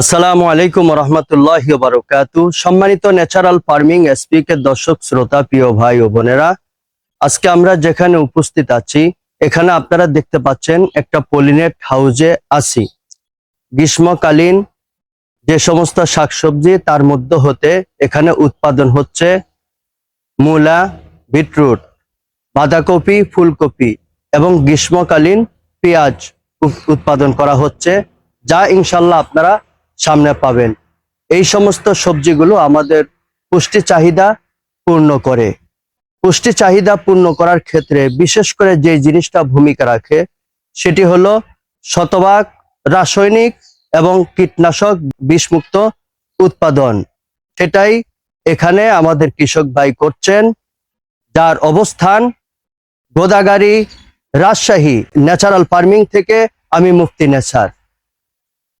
আসসালামু আলাইকুম রহমতুল্লাহ বারকাতু। সম্মানিত ন্যাচারাল ফার্মিং কে দর্শক, শ্রোতা, প্রিয় ভাই ও বোনেরা, আজকে আমরা যেখানে উপস্থিত আছি, এখানে আপনারা দেখতে পাচ্ছেন একটা পলিনেট হাউজে আছি। গ্রীষ্মকালীন যে সমস্ত শাকসবজি, তার মধ্যে হতে এখানে উৎপাদন হচ্ছে মূলা, বিটরুট, বাঁধাকপি, ফুলকপি এবং গ্রীষ্মকালীন পেঁয়াজ উৎপাদন করা হচ্ছে, যা ইনশাল্লাহ আপনারা সামনে পাবেন। এই সমস্ত সবজিগুলো আমাদের পুষ্টি চাহিদা পূর্ণ করে। পুষ্টি চাহিদা পূর্ণ করার ক্ষেত্রে বিশেষ করে যে জিনিসটা ভূমিকা রাখে, সেটি হলো শতভাগ রাসায়নিক এবং কীটনাশক বিষমুক্ত উৎপাদন। সেটাই এখানে আমাদের কৃষক ভাই করছেন। যার অবস্থান গোদাগাড়ি রাজশাহী ন্যাচারাল ফার্মিং থেকে আমি মুক্তি নেসার